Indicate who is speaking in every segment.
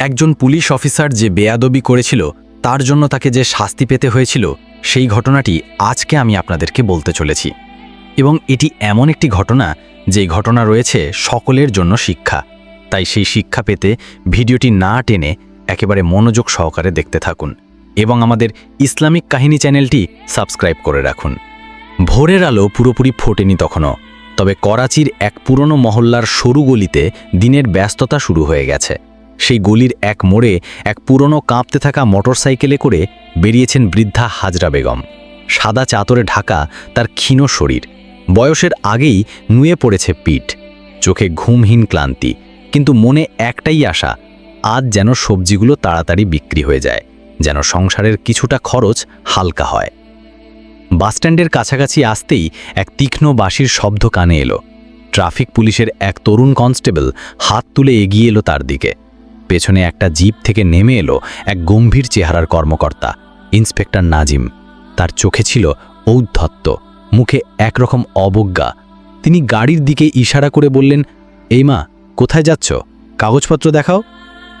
Speaker 1: একজন police officer যে বেয়াদবি করেছিল, তার জন্য তাকে যে শাস্তি পেতে হয়েছিল, সেই ঘটনাটি আজকে আমি আপনাদেরকে বলতে চলেছি। এবং এটি এমন একটি ঘটনা যেই ঘটনা রয়েছে সকলের জন্য শিক্ষা। তাই সেই শিক্ষা পেতে ভিডিওটি না টেনে একেবারে মনোযোগ সহকারে দেখতে থাকুন এবং আমাদের ইসলামিক কাহিনী চ্যানেলটি সাবস্ক্রাইব করে রাখুন। ভোরের আলো পুরোপুরি ফোটেনি তখনও, তবে করাচির এক পুরনো মহল্লার সরু গলিতে দিনের ব্যস্ততা শুরু হয়ে গেছে। সেই গলির এক মোড়ে এক পুরনো কাঁপতে থাকা মোটরসাইকেলে করে বেরিয়েছেন বৃদ্ধা হাজরা বেগম। সাদা চাদরে ঢাকা তার ক্ষীণ শরীর। বয়সের আগেই নুয়ে পড়েছে পিঠ। চোখে ঘুমহীন ক্লান্তি, কিন্তু মনে একটাই আশা, আজ যেন সবজিগুলো তাড়াতাড়ি বিক্রি হয়ে যায়, যেন সংসারের কিছুটা খরচ হালকা হয়। বাসস্ট্যান্ডের কাছাকাছি আসতেই এক তীক্ষ্ণ বাঁশির শব্দ কানে এলো। ট্রাফিক পুলিশের এক তরুণ কনস্টেবল হাত তুলে এগিয়ে এলো তার দিকে। পেছনে একটা জিপ থেকে নেমে এলো এক গম্ভীর চেহারার কর্মকর্তা, ইন্সপেক্টর নাজিম। তার চোখে ছিল ঔদ্ধত্য, মুখে একরকম অবজ্ঞা। তিনি গাড়ির দিকে ইশারা করে বললেন, এই মা, কোথায় যাচ্ছ? কাগজপত্র দেখাও।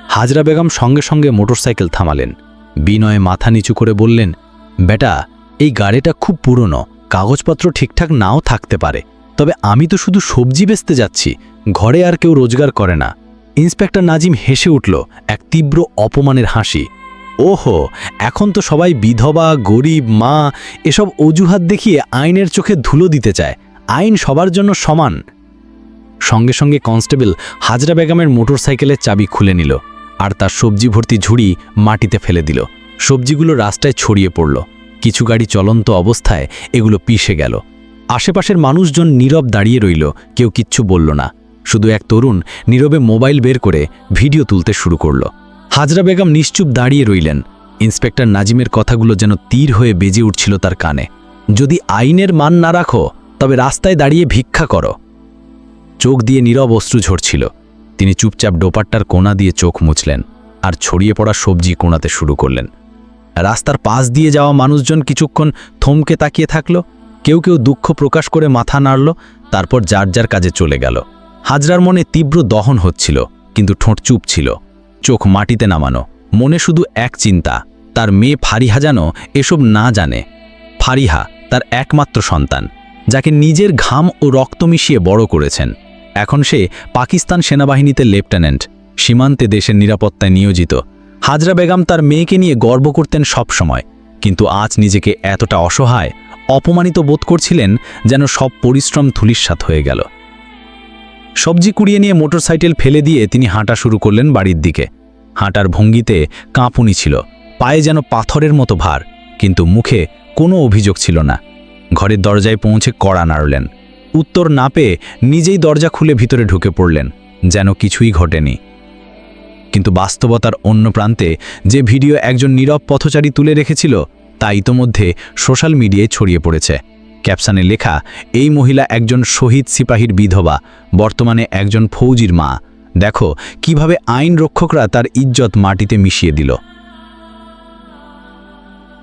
Speaker 1: হাজরা বেগম সঙ্গে সঙ্গে মোটরসাইকেল থামালেন। বিনয়ে মাথা নিচু করে বললেন, বেটা, এই গাড়িটা খুব পুরনো, কাগজপত্র ঠিকঠাক নাও থাকতে পারে। তবে আমি তো শুধু সবজি বেচতে যাচ্ছি, ঘরে আর কেউ রোজগার করে না। ইন্সপেক্টর নাজিম হেসে উঠল এক তীব্র অপমানের হাসি। ওহো, এখন তো সবাই বিধবা, গরিব, মা, এসব অজুহাত দেখিয়ে আইনের চোখে ধুলো দিতে চায়। আইন সবার জন্য সমান। সঙ্গে সঙ্গে কনস্টেবল হাজরা বেগমের মোটরসাইকেলের চাবি খুলে নিল আর তার সবজি ভর্তি ঝুড়ি মাটিতে ফেলে দিল। সবজিগুলো রাস্তায় ছড়িয়ে পড়ল। কিছু গাড়ি চলন্ত অবস্থায় এগুলো পিষে গেল। আশেপাশের মানুষজন নীরব দাঁড়িয়ে রইল, কেউ কিচ্ছু বলল না। শুধু এক তরুণ নীরবে মোবাইল বের করে ভিডিও তুলতে শুরু করল। হাজরা বেগম নিশ্চুপ দাঁড়িয়ে রইলেন। ইন্সপেক্টর নাজিমের কথাগুলো যেন তীর হয়ে বেজে উঠছিল তার কানে। যদি আইনের মান না রাখো, তবে রাস্তায় দাঁড়িয়ে ভিক্ষা করো। চোখ দিয়ে নীরব অশ্রু ঝরছিল। তিনি চুপচাপ ডোপাট্টার কোণা দিয়ে চোখ মুছলেন আর ছড়িয়ে পড়া সবজি কোণাতে শুরু করলেন। রাস্তার পাশ দিয়ে যাওয়া মানুষজন কিছুক্ষণ থমকে তাকিয়ে থাকল। কেউ কেউ দুঃখ প্রকাশ করে মাথা নাড়ল, তারপর যার যার কাজে চলে গেল। হাজরার মনে তীব্র দহন হচ্ছিল, কিন্তু ঠোঁট চুপ ছিল। চোখ মাটিতে নামানো, মনে শুধু এক চিন্তা, তার মেয়ে ফারিহা যেন এসব না জানে। ফারিহা তার একমাত্র সন্তান, যাকে নিজের ঘাম ও রক্ত মিশিয়ে বড় করেছেন। এখন সে পাকিস্তান সেনাবাহিনীতে লেফটেন্যান্ট, সীমান্তে দেশের নিরাপত্তায় নিয়োজিত। হাজরা বেগম তার মেয়েকে নিয়ে গর্ব করতেন সব সময়, কিন্তু আজ নিজেকে এতটা অসহায়, অপমানিত বোধ করছিলেন যেন সব পরিশ্রম ধুলিস্বাত হয়ে গেল। সবজি কুড়িয়ে নিয়ে মোটরসাইকেল ফেলে দিয়ে তিনি হাঁটা শুরু করলেন বাড়ির দিকে। হাঁটার ভঙ্গিতে কাঁপুনি ছিল, পায়ে যেন পাথরের মতো ভার, কিন্তু মুখে কোনো অভিযোগ ছিল না। ঘরের দরজায় পৌঁছে কড়া নাড়লেন। উত্তর না পেয়ে নিজেই দরজা খুলে ভিতরে ঢুকে পড়লেন, যেন কিছুই ঘটেনি। কিন্তু বাস্তবতার অন্য প্রান্তে যে ভিডিও একজন নীরব পথচারী তুলে রেখেছিল, তা ইতোমধ্যে সোশ্যাল মিডিয়ায় ছড়িয়ে পড়েছে। ক্যাপশনে লেখা, এই মহিলা একজন শহীদ সিপাহীর বিধবা, বর্তমানে একজন ফৌজির মা। দেখো, কীভাবে আইন রক্ষকরা তার ইজ্জত মাটিতে মিশিয়ে দিল।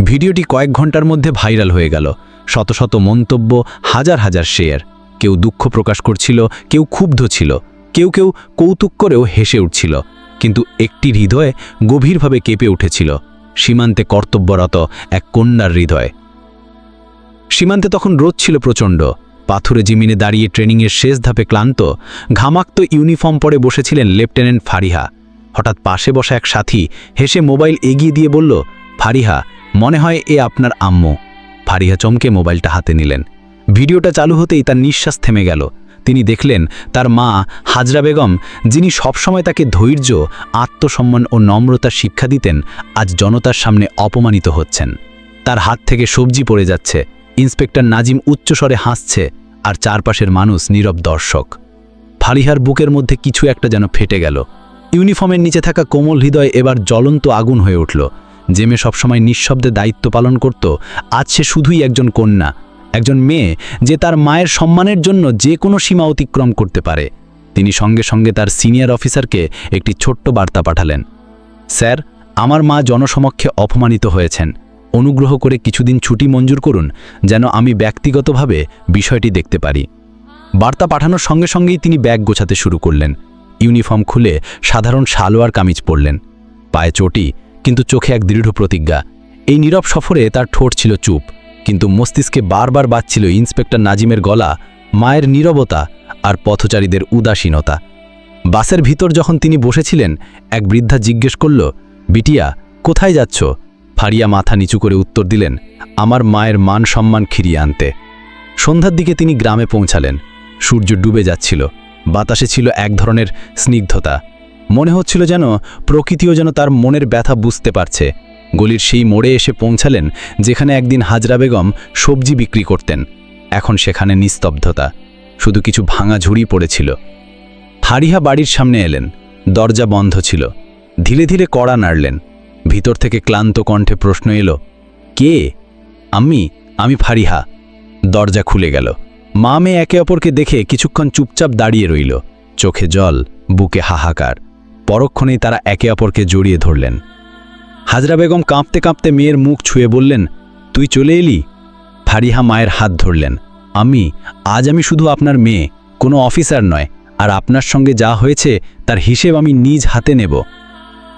Speaker 1: ভিডিওটি কয়েক ঘণ্টার মধ্যে ভাইরাল হয়ে গেল। শত শত মন্তব্য, হাজার হাজার শেয়ার। কেউ দুঃখ প্রকাশ করছিল, কেউ ক্ষুব্ধ ছিল, কেউ কেউ কৌতুক করেও হেসে উঠছিল। কিন্তু একটি হৃদয়ে গভীরভাবে কেঁপে উঠেছিল। সীমান্তে কর্তব্যরত এক কন্যার হৃদয়। সীমান্তে তখন রোদ ছিল প্রচণ্ড। পাথুরে জিমিনে দাঁড়িয়ে ট্রেনিংয়ের শেষ ধাপে ক্লান্ত, ঘামাক্ত ইউনিফর্ম পরে বসেছিলেন লেফটেন্যান্ট ফারিহা। হঠাৎ পাশে বসা এক সাথী হেসে মোবাইল এগিয়ে দিয়ে বলল, ফারিহা, মনে হয় এ আপনার আম্মু। ফারিহা চমকে মোবাইলটা হাতে নিলেন। ভিডিওটা চালু হতেই তার নিঃশ্বাস থেমে গেল। তিনি দেখলেন, তার মা, হাজরা বেগম, যিনি সবসময় তাকে ধৈর্য, আত্মসম্মান ও নম্রতার শিক্ষা দিতেন, আজ জনতার সামনে অপমানিত হচ্ছেন। তার হাত থেকে সবজি পড়ে যাচ্ছে। ইন্সপেক্টর নাজিম উচ্চস্বরে হাসছে আর চারপাশের মানুষ নীরব দর্শক। ফালিহার বুকের মধ্যে কিছু একটা যেন ফেটে গেল। ইউনিফর্মের নিচে থাকা কোমল হৃদয় এবার জ্বলন্ত আগুন হয়ে উঠল। জেমে সবসময় নিঃশব্দে দায়িত্ব পালন করত। আজ সে শুধুই একজন কন্যা, একজন মেয়ে যে তার মায়ের সম্মানের জন্য যে কোনো সীমা অতিক্রম করতে পারে। তিনি সঙ্গে সঙ্গে তার সিনিয়র অফিসারকে একটি ছোট্ট বার্তা পাঠালেন। স্যার, আমার মা জনসমক্ষে অপমানিত হয়েছেন। অনুগ্রহ করে কিছুদিন ছুটি মঞ্জুর করুন, যেন আমি ব্যক্তিগতভাবে বিষয়টি দেখতে পারি। বার্তা পাঠানোর সঙ্গে সঙ্গেই তিনি ব্যাগ গোছাতে শুরু করলেন।
Speaker 2: ইউনিফর্ম খুলে সাধারণ সালোয়ার কামিজ পরলেন। পায়ে চটি, কিন্তু চোখে এক দৃঢ় প্রতিজ্ঞা। এই নীরব সফরে তার ঠোঁট ছিল চুপ, কিন্তু মস্তিষ্কে বারবার বাজছিল ইন্সপেক্টর নাজিমের গলা, মায়ের নীরবতা আর পথচারীদের উদাসীনতা। বাসের ভিতর যখন তিনি বসেছিলেন, এক বৃদ্ধা জিজ্ঞেস করল, বিটিয়া, কোথায় যাচ্ছ? ফারিয়া মাথা নিচু করে উত্তর দিলেন, আমার মায়ের মান সম্মান ফিরিয়ে আনতে। সন্ধ্যার দিকে তিনি গ্রামে পৌঁছালেন। সূর্য ডুবে যাচ্ছিল। বাতাসে ছিল এক ধরনের স্নিগ্ধতা। মনে হচ্ছিল যেন প্রকৃতিও যেন তার মনের ব্যথা বুঝতে পারছে। গলির সেই মোড়ে এসে পৌঁছালেন, যেখানে একদিন হাজরা বেগম সবজি বিক্রি করতেন। এখন সেখানে নিস্তব্ধতা। শুধু কিছু ভাঙা ঝুড়ি পড়েছিল। ফারিহা বাড়ির সামনে এলেন। দরজা বন্ধ ছিল। ধীরে ধীরে কড়া নাড়লেন। ভিতর থেকে ক্লান্ত কণ্ঠে প্রশ্ন এলো, কে? আমি? আমি ফারিহা। দরজা খুলে গেল। মা মেয়ে একে অপরকে দেখে কিছুক্ষণ চুপচাপ দাঁড়িয়ে রইল। চোখে জল, বুকে হাহাকার। পরক্ষণেই তারা একে অপরকে জড়িয়ে ধরলেন। হাজরা বেগম কাঁপতে কাঁপতে মেয়ের মুখ ছুঁয়ে বললেন, তুই চলে এলি? ফারিহা মায়ের হাত ধরলেন, আমি? আজ আমি শুধু আপনার মেয়ে, কোনো অফিসার নয়, আর আপনার সঙ্গে যা হয়েছে তার হিসেব আমি নিজ হাতে নেব।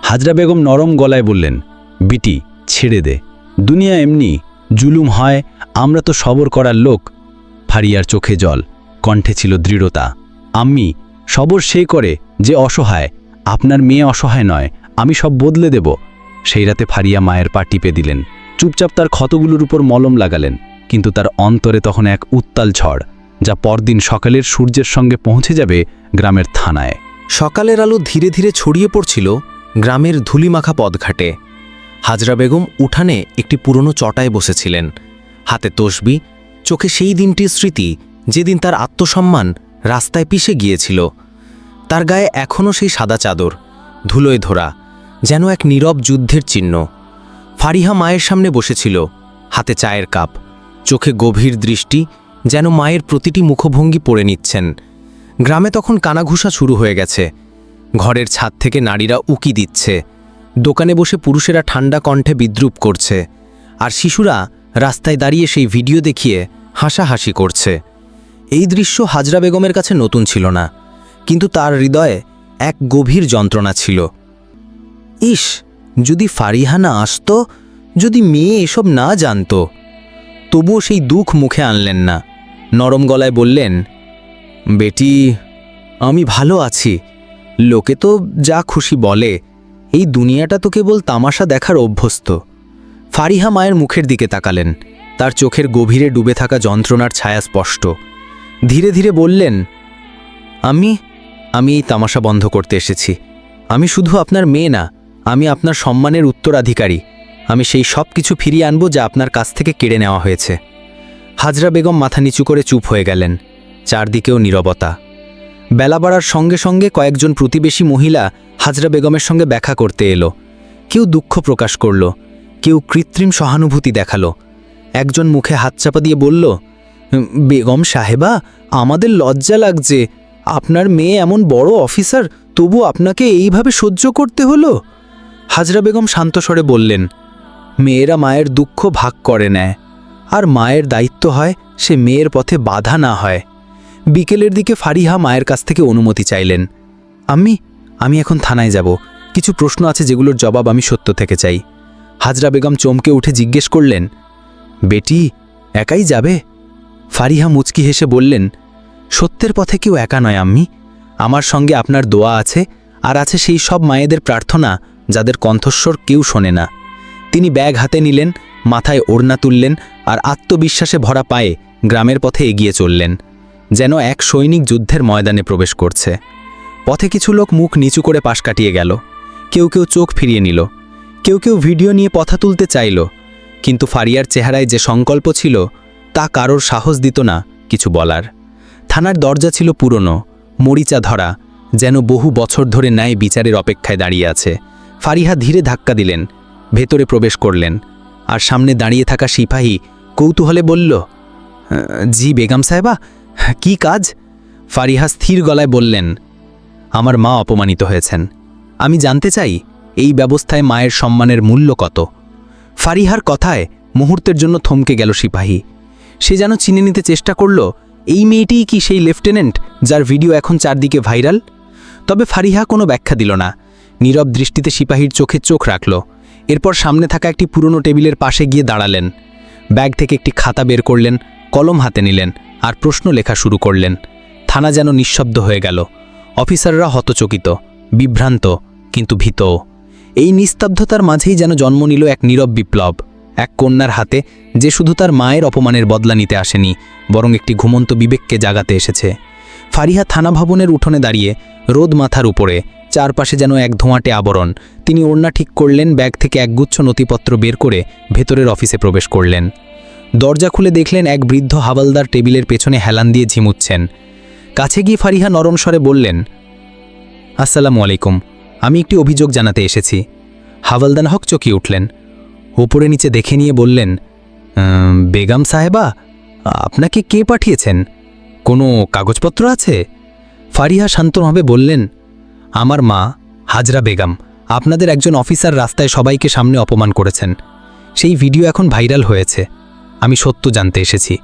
Speaker 2: হাজরা বেগম নরম গলায় বললেন, বিটি, ছেড়ে দে। দুনিয়া এমনি, জুলুম হয়, আমরা তো সবর করার লোক। ফারিয়ার চোখে জল, কণ্ঠে ছিল দৃঢ়তা। আমি সবর সে করে যে অসহায়, আপনার মেয়ে অসহায় নয়, আমি সব বদলে দেব। সেই রাতে ফারিয়া মায়ের পা টিপে দিলেন। চুপচাপ তার ক্ষতগুলোর উপর মলম লাগালেন, কিন্তু তার অন্তরে তখন এক উত্তাল ঝড়, যা পরদিন সকালের সূর্যের সঙ্গে পৌঁছে যাবে গ্রামের থানায়।
Speaker 1: সকালের আলো ধীরে ধীরে ছড়িয়ে পড়ছিল গ্রামের ধুলিমাখা পদঘাটে। হাজরা বেগম উঠানে একটি পুরনো চটায় বসেছিলেন। হাতে তসবি, চোখে সেই দিনটির স্মৃতি, যেদিন তার আত্মসম্মান রাস্তায় পিষে গিয়েছিল। তার গায়ে এখনও সেই সাদা চাদর, ধুলোয় ধরা, যেন এক নীরব যুদ্ধের চিহ্ন। ফারিহা মায়ের সামনে বসেছিল, হাতে চায়ের কাপ। চোখে গভীর দৃষ্টি, যেন মায়ের প্রতিটি মুখভঙ্গি পড়ে নিচ্ছেন। গ্রামে তখন কানাঘুষা শুরু হয়ে গেছে। ঘরের ছাদ থেকে নারীরা উকি দিচ্ছে। দোকানে বসে পুরুষেরা ঠান্ডা কণ্ঠে বিদ্রুপ করছে। আর শিশুরা রাস্তায় দাঁড়িয়ে সেই ভিডিও দেখিয়ে হাসাহাসি করছে। এই দৃশ্য হাজরা বেগমের কাছে নতুন ছিল না, কিন্তু তার হৃদয়ে এক গভীর যন্ত্রণা ছিল। ইস, যদি ফারিহা না আসতো, যদি মেয়ে এসব না জানত, তবুও সেই দুঃখ মুখে আনলেন না। নরম গলায় বললেন, বেটি, আমি ভালো আছি। লোকে তো যা খুশি বলে, এই দুনিয়াটা তো কেবল তামাশা দেখার অভ্যস্ত। ফারিহা মায়ের মুখের দিকে তাকালেন, তার চোখের গভীরে ডুবে থাকা যন্ত্রণার ছায়া স্পষ্ট। ধীরে ধীরে বললেন, আমি আমি এই তামাশা বন্ধ করতে এসেছি। আমি শুধু আপনার মেয়ে না, আমি আপনার সম্মানের উত্তরাধিকারী। আমি সেই সব কিছু ফিরিয়ে আনব যা আপনার কাছ থেকে কেড়ে নেওয়া হয়েছে। হাজরা বেগম মাথা নিচু করে চুপ হয়ে গেলেন, চারদিকেও নীরবতা। বেলা বাড়ার সঙ্গে সঙ্গে কয়েকজন প্রতিবেশী মহিলা হাজরা বেগমের সঙ্গে দেখা করতে এলো। কেউ দুঃখ প্রকাশ করল, কেউ কৃত্রিম সহানুভূতি দেখাল। একজন মুখে হাত চাপা দিয়ে বলল বেগম সাহেবা, আমাদের লজ্জা লাগছে। আপনার মেয়ে এমন বড় অফিসার, তবু আপনাকে এইভাবে সহ্য করতে হলো? হাজরা বেগম শান্তস্বরে বললেন, মেয়েরা মায়ের দুঃখ ভাগ করে নেয়। আর মায়ের দায়িত্ব হয় সে মেয়ের পথে বাধা না হয়। বিকেলের দিকে ফারিহা মায়ের কাছ থেকে অনুমতি চাইলেন। আমি আমি এখন থানায় যাব। কিছু প্রশ্ন আছে যেগুলোর জবাব আমি সত্য থেকে চাই। হাজরা বেগম চমকে উঠে জিজ্ঞেস করলেন, বেটি, একাই যাবে? ফারিহা মুচকি হেসে বললেন, সত্যের পথে কেউ একা নয়, আম্মি। আমার সঙ্গে আপনার দোয়া আছে, আর আছে সেই সব মায়েদের প্রার্থনা যাদের কণ্ঠস্বর কেউ শোনে না। তিনি ব্যাগ হাতে নিলেন, মাথায় ওড়না তুললেন, আর আত্মবিশ্বাসে ভরা পায়ে গ্রামের পথে এগিয়ে চললেন। যেন এক সৈনিক যুদ্ধের ময়দানে প্রবেশ করছে। পথে কিছু লোক মুখ নিচু করে পাশ কাটিয়ে গেল। কেউ কেউ চোখ ফিরিয়ে নিল। কেউ কেউ ভিডিও নিয়ে পথা তুলতে চাইল। কিন্তু ফারিয়ার চেহারায় যে সংকল্প ছিল, তা কারোর সাহস দিত না কিছু বলার। থানার দরজা ছিল পুরনো, মরিচা ধরা, যেন বহু বছর ধরে ন্যায় বিচারের অপেক্ষায় দাঁড়িয়ে আছে। ফারিহা ধীরে ধাক্কা দিলেন, ভেতরে প্রবেশ করলেন, আর সামনে দাঁড়িয়ে থাকা সিপাহী কৌতূহলে বলল জি বেগম সাহেবা কি কাজ? ফারিহা স্থির গলায় বললেন, আমার মা অপমানিত হয়েছেন। আমি জানতে চাই, এই ব্যবস্থায় মায়ের সম্মানের মূল্য কত? ফারিহার কথায় মুহূর্তের জন্য থমকে গেল সিপাহী। সে যেন চিনে নিতে চেষ্টা করল, এই মেয়েটিই কি সেই লেফটেন্যান্ট যার ভিডিও এখন চারদিকে ভাইরাল? তবে ফারিহা কোনো ব্যাখ্যা দিল না। নীরব দৃষ্টিতে সিপাহীর চোখে চোখ রাখল। এরপর সামনে থাকা একটি পুরনো টেবিলের পাশে গিয়ে দাঁড়ালেন। ব্যাগ থেকে একটি খাতা বের করলেন, কলম হাতে নিলেন। আর প্রশ্ন লেখা শুরু করলেন। থানা যেন নিঃশব্দ হয়ে গেল। অফিসাররা হতচকিত, বিভ্রান্ত, কিন্তু ভীতও এই নিস্তব্ধতার মাঝেই যেন জন্ম নিল এক নীরব বিপ্লব। এক কন্যার হাতে যে শুধু তার মায়ের অপমানের বদলা নিতে আসেনি, বরং একটি ঘুমন্ত বিবেককে জাগাতে এসেছে। ফারিহা থানা ভবনের উঠোনে দাঁড়িয়ে রোদ মাথার উপরে, চারপাশে যেন এক ধোঁয়াটে আবরণ, তিনি ওড়না ঠিক করলেন, ব্যাগ থেকে একগুচ্ছ নথিপত্র বের করে ভেতরের অফিসে প্রবেশ করলেন। দরজা খুলে দেখলেন এক বৃদ্ধ হাওলদার টেবিলের পেছনে হেলান দিয়ে ঝিমুচ্ছেন। কাছে গিয়ে ফারিহা নরম স্বরে বললেন, আসসালামু আলাইকুম। আমি একটি অভিযোগ জানাতে এসেছি। হাওলদান হক চকিয়ে উঠলেন। ওপরে নিচে দেখে নিয়ে বললেন বেগম সাহেবা, আপনাকে কে পাঠিয়েছেন? কোনো কাগজপত্র আছে? ফারিহা শান্তভাবে বললেন, আমার মা, হাজরা বেগম, আপনাদের একজন অফিসার রাস্তায় সবাইকে সামনে অপমান করেছেন। সেই ভিডিও এখন ভাইরাল হয়েছে। আমি সত্য জানতে এসেছি।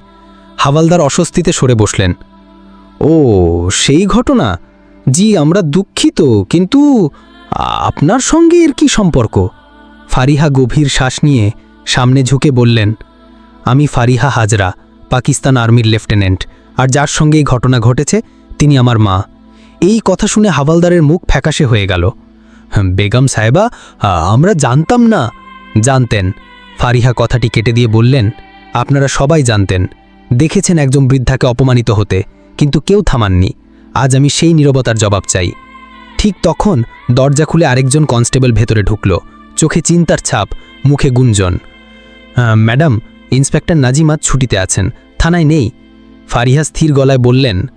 Speaker 1: হাওয়ালদার অস্বস্তিতে সরে বসলেন। ও সেই ঘটনা? জি আমরা দুঃখিত কিন্তু আপনার সঙ্গে এর কি সম্পর্ক? ফারিহা গভীর শ্বাস নিয়ে সামনে ঝুঁকে বললেন আমি ফারিহা হাজরা পাকিস্তান আর্মির লেফটেন্যান্ট আর যার সঙ্গে এই ঘটনা ঘটেছে তিনি আমার মা। এই কথা শুনে হাওয়ালদারের মুখ ফ্যাকাশে হয়ে গেল। "হ্যাঁ, বেগম সাহেবা আমরা জানতাম না। জানতেন। ফারিহা কথাটি কেটে দিয়ে বললেন আপনারা সবাই জানতেন দেখেছেন একজন বৃদ্ধাকে অপমানিত হতে কিন্তু কেউ থামাননি। আজ আমি সেই নীরবতার জবাব চাই। ঠিক তখন দরজা খুলে আরেকজন কনস্টেবল ভেতরে ঢুকল। চোখে চিন্তার ছাপ মুখে গুঞ্জন। "আহ, ম্যাডাম ইন্সপেক্টর নাজিমাত ছুটিতে আছেন থানায় নেই। ফারিহা স্থির গলায় বললেন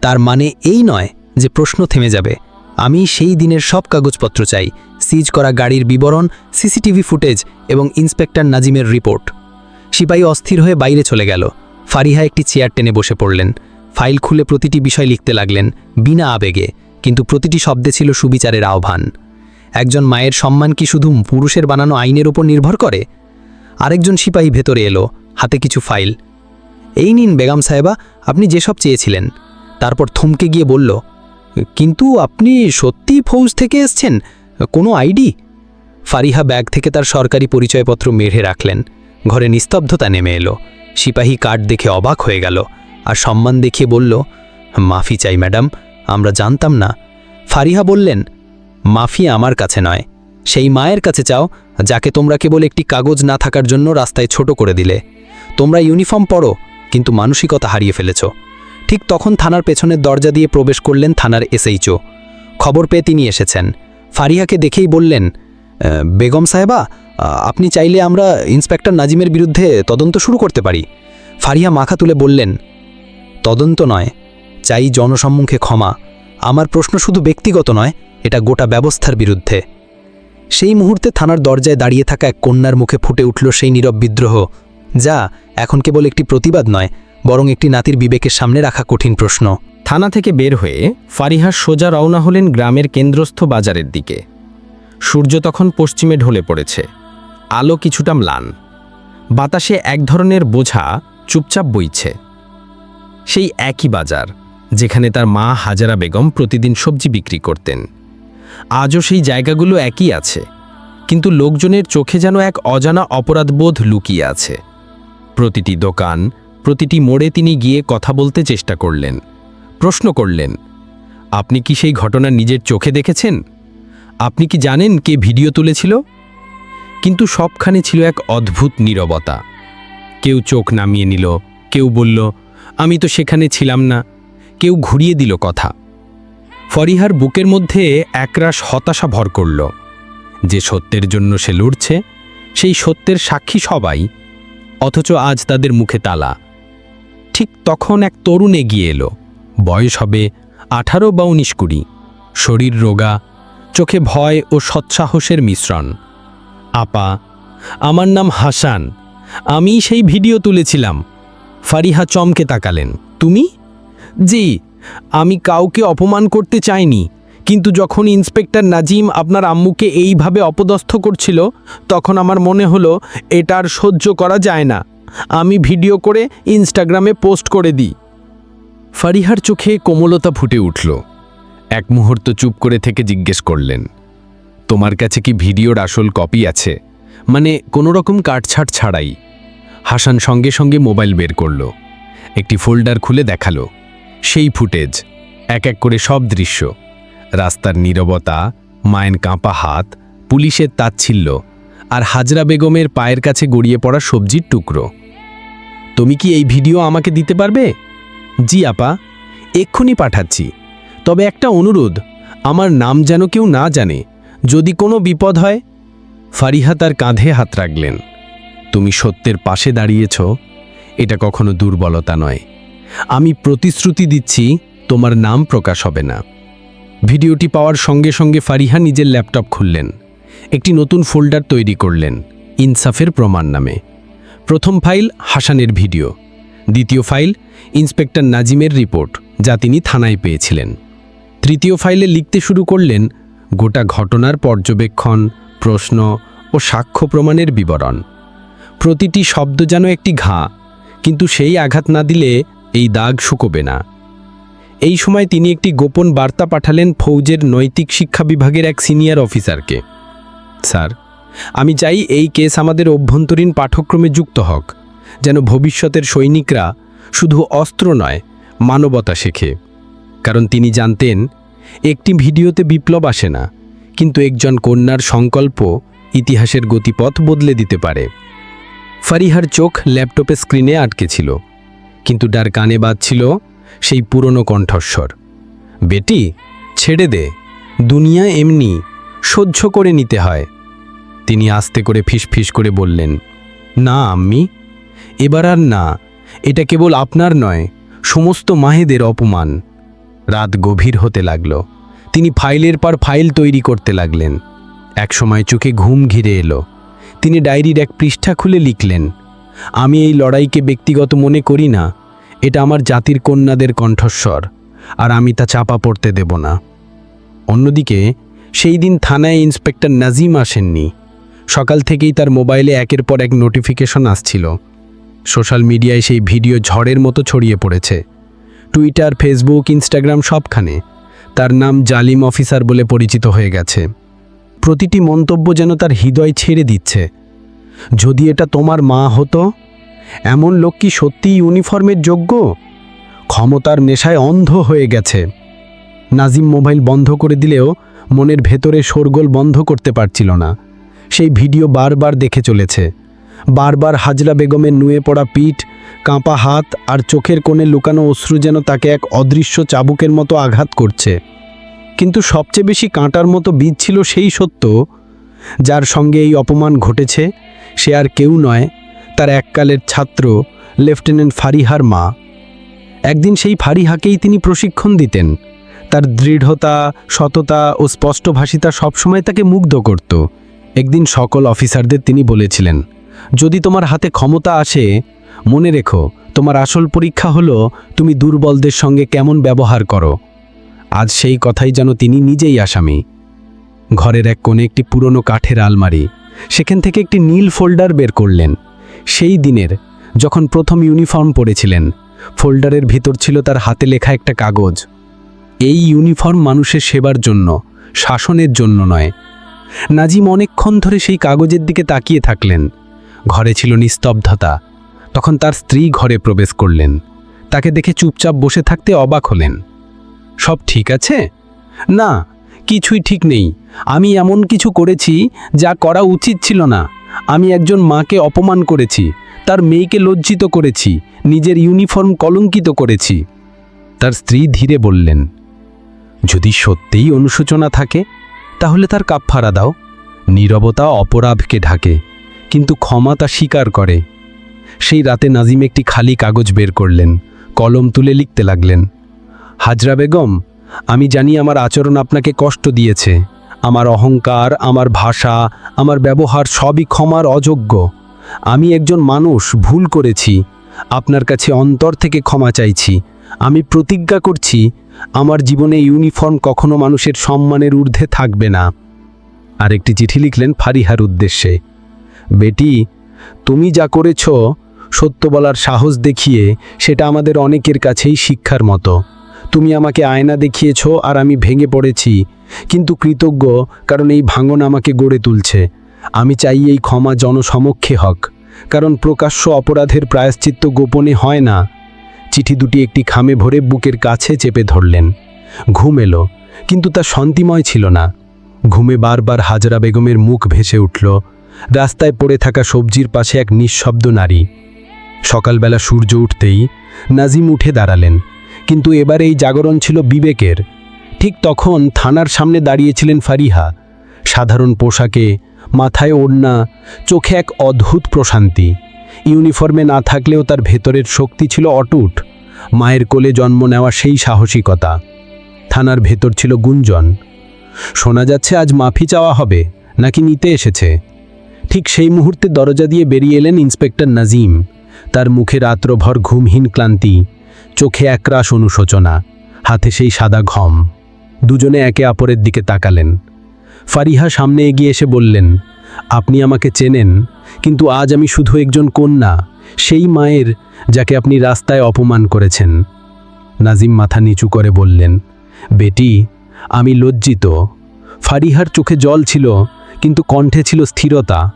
Speaker 1: তার মানে এই নয় যে প্রশ্ন থেমে যাবে। আমি সেই দিনের সব কাগজপত্র চাই সিজ করা গাড়ির বিবরণ সিসিটিভি ফুটেজ এবং ইন্সপেক্টর নাজিমের রিপোর্ট। সিপাহী অস্থির হয়ে বাইরে চলে গেল। ফারিহা একটি চেয়ার টেনে বসে পড়লেন। ফাইল খুলে প্রতিটি বিষয় লিখতে লাগলেন, বিনা আবেগে, কিন্তু প্রতিটি শব্দে ছিল সুবিচারের আহ্বান। একজন মায়ের সম্মান কি শুধু পুরুষের বানানো আইনের উপর নির্ভর করে? আরেকজন সিপাহী ভেতরে এলো, হাতে কিছু ফাইল। এই নিন বেগম সাহেবা, আপনি যেসব চেয়েছিলেন। তারপর থমকে গিয়ে বলল, কিন্তু আপনি সত্যি ফৌজ থেকে এসছেন? কোনো আইডি? ফারিহা ব্যাগ থেকে তার সরকারি পরিচয়পত্র মেঢ়ে রাখলেন। ঘরে নিস্তব্ধতা নেমে এলো। সিপাহী কার্ড দেখে অবাক হয়ে গেল আর সম্মান দেখিয়ে বলল, মাফি চাই, ম্যাডাম, আমরা জানতাম না। ফারিহা বললেন, মাফি আমার কাছে নয়। সেই মায়ের কাছে চাও, যাকে তোমরা কেবল একটি কাগজ না থাকার জন্য রাস্তায় ছোট করে দিলে। তোমরা ইউনিফর্ম পরো, কিন্তু মানসিকতা হারিয়ে ফেলেছ। ঠিক তখন থানার পেছনের দরজা দিয়ে প্রবেশ করলেন থানার এসএইচও। খবর পেয়ে তিনি এসেছেন। ফারিহাকে দেখেই বললেন বেগম সাহেবা আপনি চাইলে আমরা ইন্সপেক্টর নাজিমের বিরুদ্ধে তদন্ত শুরু করতে পারি। ফারিহা মাখা তুলে বললেন, তদন্ত নয়, চাই জনসম্মুখে ক্ষমা। আমার প্রশ্ন শুধু ব্যক্তিগত নয়, এটা গোটা ব্যবস্থার বিরুদ্ধে। সেই মুহূর্তে থানার দরজায় দাঁড়িয়ে থাকা এক কন্যার মুখে ফুটে উঠল সেই নীরব বিদ্রোহ। যা, এখন কেবল একটি প্রতিবাদ নয়, বরং একটি নাতির বিবেকের সামনে রাখা কঠিন প্রশ্ন।
Speaker 3: থানা থেকে বের হয়ে ফারিহা সোজা রওনা হলেন গ্রামের কেন্দ্রস্থ বাজারের দিকে। সূর্য তখন পশ্চিমে ঢলে পড়েছে। আলো কিছুটা ম্লান। বাতাসে এক ধরনের বোঝা চুপচাপ বইছে। সেই একই বাজার, যেখানে তার মা হাজারা বেগম প্রতিদিন সবজি বিক্রি করতেন। আজও সেই জায়গাগুলো একই আছে, কিন্তু লোকজনের চোখে যেন এক অজানা অপরাধবোধ লুকিয়ে আছে। প্রতিটি দোকান, প্রতিটি মোড়ে তিনি গিয়ে কথা বলতে চেষ্টা করলেন, প্রশ্ন করলেন, আপনি কি সেই ঘটনা নিজের চোখে দেখেছেন? আপনি কি জানেন কে ভিডিও তুলেছিল? কিন্তু সবখানে ছিল এক অদ্ভুত নীরবতা। কেউ চোখ নামিয়ে নিল, কেউ বলল, আমি তো সেখানে ছিলাম না। কেউ ঘুরিয়ে দিল কথা। ফরিহার বুকের মধ্যে একরাশ হতাশা ভর করল। যে সত্যের জন্য সে লড়ছে, সেই সত্যের সাক্ষী সবাই, অথচ আজ তাদের মুখে তালা। ঠিক তখন এক তরুণ এগিয়ে এলো। বয়স হবে আঠারো বা উনিশ কুড়ি। শরীর রোগা, চোখে ভয় ও সৎসাহসের মিশ্রণ। আপা, আমার নাম হাসান। আমি সেই ভিডিও তুলেছিলাম। ফারিহা চমকে তাকালেন। তুমি? জি, আমি কাউকে অপমান করতে চাইনি, কিন্তু যখন ইন্সপেক্টর নাজিম আপনার আম্মুকে এইভাবে অপদস্থ করছিল, তখন আমার মনে হলো, এটা আর সহ্য করা যায় না। আমি ভিডিও করে ইনস্টাগ্রামে পোস্ট করে দিই। ফারিহার চোখে কোমলতা ফুটে উঠল। এক মুহূর্ত চুপ করে থেকে জিজ্ঞেস করলেন তোমার কাছে কি ভিডিওর আসল কপি আছে? মানে কোনো রকম কাটছাট ছাড়াই। হাসান সঙ্গে সঙ্গে মোবাইল বের করল। একটি ফোল্ডার খুলে দেখাল। সেই ফুটেজ, এক এক করে সব দৃশ্য। রাস্তার নীরবতা, মায়ের কাঁপা হাত, পুলিশের তাচ্ছিল্য, আর হাজরা বেগমের পায়ের কাছে গড়িয়ে পড়া সবজির টুকরো। তুমি কি এই ভিডিও আমাকে দিতে পারবে? জি আপা, এক্ষুনি পাঠাচ্ছি। তবে একটা অনুরোধ, আমার নাম যেন কেউ না জানে। যদি কোনো বিপদ হয়, ফারিহা তার কাঁধে হাত রাখলেন। তুমি সত্যের পাশে দাঁড়িয়েছ, এটা কখনো দুর্বলতা নয়। আমি প্রতিশ্রুতি দিচ্ছি, তোমার নাম প্রকাশ হবে না। ভিডিওটি পাওয়ার সঙ্গে সঙ্গে ফারিহা নিজের ল্যাপটপ খুললেন। একটি নতুন ফোল্ডার তৈরি করলেন, ইনসাফের প্রমাণ নামে। প্রথম ফাইল হাসানের ভিডিও, দ্বিতীয় ফাইল ইন্সপেক্টর নাজিমের রিপোর্ট, যা তিনি থানায় পেয়েছিলেন। তৃতীয় ফাইলে লিখতে শুরু করলেন গোটা ঘটনার পর্যবেক্ষণ, প্রশ্ন ও সাক্ষ্য প্রমাণের বিবরণ। প্রতিটি শব্দ যেন একটি ঘা, কিন্তু সেই আঘাত না দিলে এই দাগ শুকোবে না। এই সময় তিনি একটি গোপন বার্তা পাঠালেন ফৌজের নৈতিক শিক্ষা বিভাগের এক সিনিয়র অফিসারকে। স্যার, আমি চাই এই কেস আমাদের অভ্যন্তরীণ পাঠ্যক্রমে যুক্ত হোক, যেন ভবিষ্যতের সৈনিকরা শুধু অস্ত্র নয়, মানবতা শেখে। কারণ তিনি জানতেন একটি ভিডিওতে বিপ্লব আসে না, কিন্তু একজন কন্যার সংকল্প ইতিহাসের গতিপথ বদলে দিতে পারে। ফারিহার চোখ ল্যাপটপে স্ক্রিনে আটকে ছিল, কিন্তু ডার কানে বাজছিল সেই পুরনো কণ্ঠস্বর। বেটি, ছেড়ে দে, দুনিয়া এমনি সহ্য করে নিতে হয়। তিনি আস্তে করে ফিসফিস করে বললেন, না, আম্মি, এবার আর না, এটা কেবল আপনার নয়, সমস্ত মাহেদের অপমান। রাত গভীর হতে লাগল। তিনি ফাইলের পর ফাইল তৈরি করতে লাগলেন। একসময় চোখে ঘুম ঘিরে এলো। তিনি ডায়েরির এক পৃষ্ঠা খুলে লিখলেন, আমি এই লড়াইকে ব্যক্তিগত মনে করি না। এটা আমার জাতির কন্যাদের কণ্ঠস্বর, আর আমি তা চাপা পড়তে দেব না। অন্যদিকে, সেই দিন থানায় ইন্সপেক্টর নাজিম আসেননি। সকাল থেকেই তার মোবাইলে একের পর এক নোটিফিকেশন আসছিল। সোশ্যাল মিডিয়ায় সেই ভিডিও ঝড়ের মতো ছড়িয়ে পড়েছে। টুইটার ফেসবুক ইনস্টাগ্রাম সবখানে। তার নাম জালিম অফিসার বলে পরিচিত হয়ে গেছে। প্রতিটি মন্তব্য যেন তার হৃদয় ছেড়ে দিচ্ছে। যদি এটা তোমার মা হতো, এমন লোক কি সত্যিই ইউনিফর্মের যোগ্য? ক্ষমতার নেশায় অন্ধ হয়ে গেছে। নাজিম মোবাইল বন্ধ করে দিলেও মনের ভেতরে শোরগোল বন্ধ করতে পারছিল না। সেই ভিডিও বারবার দেখে চলেছে। বারবার হাজরা বেগমের নুয়ে পড়া পিঠ কাঁপা হাত আর চোখের কোণে লুকানো অশ্রু যেন তাকে এক অদৃশ্য চাবুকের মতো আঘাত করছে। কিন্তু সবচেয়ে বেশি কাঁটার মতো বীজ ছিল সেই সত্য, যার সঙ্গে এই অপমান ঘটেছে, সে আর কেউ নয়, তার এককালের ছাত্র, লেফটেন্যান্ট ফারিহার মা। একদিন সেই ফারিহাকেই তিনি প্রশিক্ষণ দিতেন। তার দৃঢ়তা, সততা ও স্পষ্টভাষিতা সবসময় তাকে মুগ্ধ করত। একদিন সকল অফিসারদের তিনি বলেছিলেন, যদি তোমার হাতে ক্ষমতা আসে মনে রেখো, তোমার আসল পরীক্ষা হলো, তুমি দুর্বলদের সঙ্গে কেমন ব্যবহার করো। আজ সেই কথাই যেন তিনি নিজেই আসামি। ঘরের এক কোণে একটি পুরনো কাঠের আলমারি, সেখান থেকে একটি নীল ফোল্ডার বের করলেন। সেই দিনের, যখন প্রথম ইউনিফর্ম পরেছিলেন, ফোল্ডারের ভিতর ছিল তার হাতে লেখা একটা কাগজ। এই ইউনিফর্ম মানুষের সেবার জন্য, শাসনের জন্য নয়। নাজিম অনেকক্ষণ ধরে সেই কাগজের দিকে তাকিয়ে থাকলেন। ঘরে ছিল নিস্তব্ধতা তখন তার স্ত্রী ঘরে প্রবেশ করলেন। তাকে দেখে চুপচাপ বসে থাকতে অবাক হলেন। সব ঠিক আছে? না, কিছুই ঠিক নেই। আমি এমন কিছু করেছি যা করা উচিত ছিল না। আমি একজন মাকে অপমান করেছি, তার মেয়েকে লজ্জিত করেছি, নিজের ইউনিফর্ম কলঙ্কিত করেছি। তার স্ত্রী ধীরে বললেন, যদি সত্যিই অনুশোচনা থাকে, তাহলে তার কাপফারা দাও। নীরবতা অপরাধকে ঢাকে, কিন্তু ক্ষমা তা স্বীকার করে। সেই রাতে নাজিম একটি খালি কাগজ বের করলেন, কলম তুলে লিখতে লাগলেন, হাজরা বেগম, আমি জানি আমার আচরণ আপনাকে কষ্ট দিয়েছে, আমার অহংকার, আমার ভাষা, আমার ব্যবহার সবই ক্ষমার অযোগ্য। আমি একজন মানুষ, ভুল করেছি, আপনার কাছে অন্তর থেকে ক্ষমা চাইছি, আমি প্রতিজ্ঞা করছি, আমার জীবনে ইউনিফর্ম কখনো মানুষের সম্মানের ঊর্ধ্বে থাকবে না। আর একটি চিঠি লিখলেন ফারিহার উদ্দেশ্যে, বেটি, তুমি যা করেছ সত্য বলার সাহস দেখিয়ে সেটা আমাদের অনেকের কাছেই শিক্ষার মতো। তুমি আমাকে আয়না দেখিয়েছ আর আমি ভেঙে পড়েছি, কিন্তু কৃতজ্ঞ কারণ এই ভাঙন আমাকে গড়ে তুলছে। আমি চাই এই ক্ষমা জনসমক্ষে হক, কারণ প্রকাশ্য অপরাধের প্রায়শ্চিত্ত গোপনে হয় না। চিঠি দুটি একটি খামে ভরে বুকের কাছে চেপে ধরলেন। ঘুম এলো, কিন্তু তা শান্তিময় ছিল না। ঘুমে বারবার হাজরা বেগমের মুখ ভেসে উঠল। রাস্তায় পড়ে থাকা সবজির পাশে এক নিঃশব্দ নারী। সকালবেলা সূর্য উঠতেই নাজিম উঠে দাঁড়ালেন, কিন্তু এবার এই জাগরণ ছিল বিবেকের। ঠিক তখন থানার সামনে দাঁড়িয়েছিলেন ফারিহা। সাধারণ পোশাকে, মাথায় ওড়না, চোখে এক অদ্ভুত প্রশান্তি। ইউনিফর্মে না থাকলেও তার ভেতরের শক্তি ছিল অটুট। মায়ের কোলে জন্ম নেওয়া সেই সাহসিকতা। থানার ভেতর ছিল গুঞ্জন। শোনা যাচ্ছে আজ মাফি চাওয়া হবে, নাকি নিতে এসেছে? ঠিক সেই মুহূর্তে দরজা দিয়ে বেরিয়ে এলেন ইন্সপেক্টর নাজিম। তার মুখে রাত্রভর ঘুমহীন ক্লান্তি, চোখে একরাশ অনুশোচনা, হাতে সেই সাদা ঘম। দুজনে একে অপরের দিকে তাকালেন। ফারিহা সামনে এগিয়ে এসে বললেন, আপনি আমাকে চেনেন, কিন্তু আজ আমি শুধু একজন কন্যা, সেই মায়ের যাকে আপনি রাস্তায় অপমান করেছেন। নাজিম মাথা নিচু করে বললেন, বেটি, আমি লজ্জিত। ফারিহার চোখে জল ছিল, কিন্তু কণ্ঠে ছিল স্থিরতা।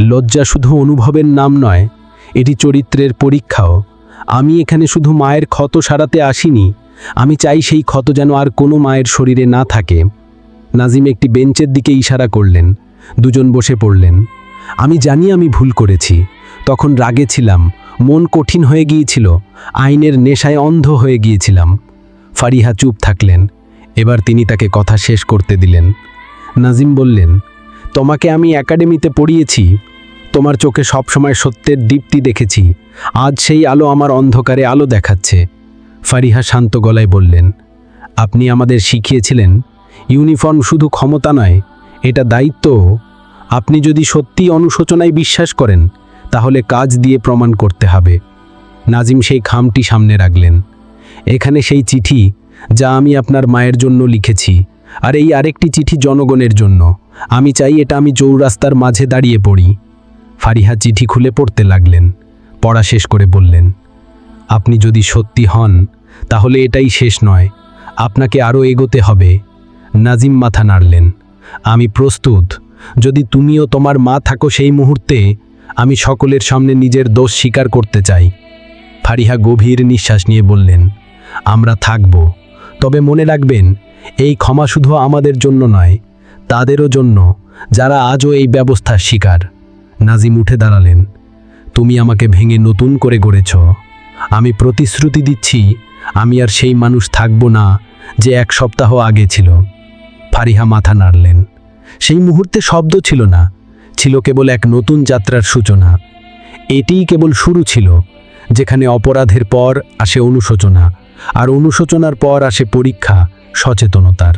Speaker 3: লজ্জা শুধু অনুভবের নাম নয় এটি চরিত্রের পরীক্ষাও। আমি এখানে শুধু মায়ের ক্ষত সারাতে আসিনি, আমি চাই সেই ক্ষত যেন আর কোনো মায়ের শরীরে না থাকে। নাজিম একটি বেঞ্চের দিকে ইশারা করলেন, দুজন বসে পড়লেন। আমি জানি আমি ভুল করেছি। তখন রাগে ছিলাম, মন কঠিন হয়ে গিয়েছিল, আইনের নেশায় অন্ধ হয়ে গিয়েছিলাম। ফারিহা চুপ থাকলেন, এবার তিনি তাকে কথা শেষ করতে দিলেন। নাজিম বললেন, তোমাকে আমি একাডেমিতে পড়িয়েছি তোমার চোখে সবসময় সত্যের দীপ্তি দেখেছি। আজ সেই আলো আমার অন্ধকারে আলো দেখাচ্ছে। ফারিহা শান্ত গলায় বললেন, আপনি আমাদের শিখিয়েছিলেন, ইউনিফর্ম শুধু ক্ষমতা নয়, এটা দায়িত্ব। আপনি যদি সত্যি অনুশোচনায় বিশ্বাস করেন, তাহলে কাজ দিয়ে প্রমাণ করতে হবে। নাজিম সেই খামটি সামনে রাখলেন। এখানে সেই চিঠি, যা আমি আপনার মায়ের জন্য লিখেছি, আর এই আরেকটি চিঠি জনগণের জন্য। আমি চাই এটা আমি চৌরাস্তার মাঝে দাঁড়িয়ে পড়ি। ফারিহা চিঠি খুলে পড়তে লাগলেন। পড়া শেষ করে বললেন, আপনি যদি সত্যি হন, তাহলে এটাই শেষ নয়। আপনাকে আরও এগোতে হবে। নাজিম মাথা নাড়লেন, আমি প্রস্তুত। যদি তুমিও তোমার মা থাকো সেই মুহূর্তে, আমি সকলের সামনে নিজের দোষ স্বীকার করতে চাই। ফারিহা গভীর নিঃশ্বাস নিয়ে বললেন, আমরা থাকব। তবে মনে রাখবেন, এই ক্ষমা শুধু আমাদের জন্য নয়, তাদেরও জন্য, যারা আজও এই ব্যবস্থার শিকার। নাজিম উঠে দাঁড়ালেন। তুমি আমাকে ভেঙে নতুন করে গড়েছ। আমি প্রতিশ্রুতি দিচ্ছি, আমি আর সেই মানুষ থাকব না যে এক সপ্তাহ আগে ছিল। ফারিহা মাথা নাড়লেন। সেই মুহূর্তে শব্দ ছিল না, ছিল কেবল এক নতুন যাত্রার সূচনা। এটিই কেবল শুরু ছিল, যেখানে অপরাধের পর আসে অনুশোচনা, আর অনুশোচনার পর আসে পরীক্ষা, সচেতনতার।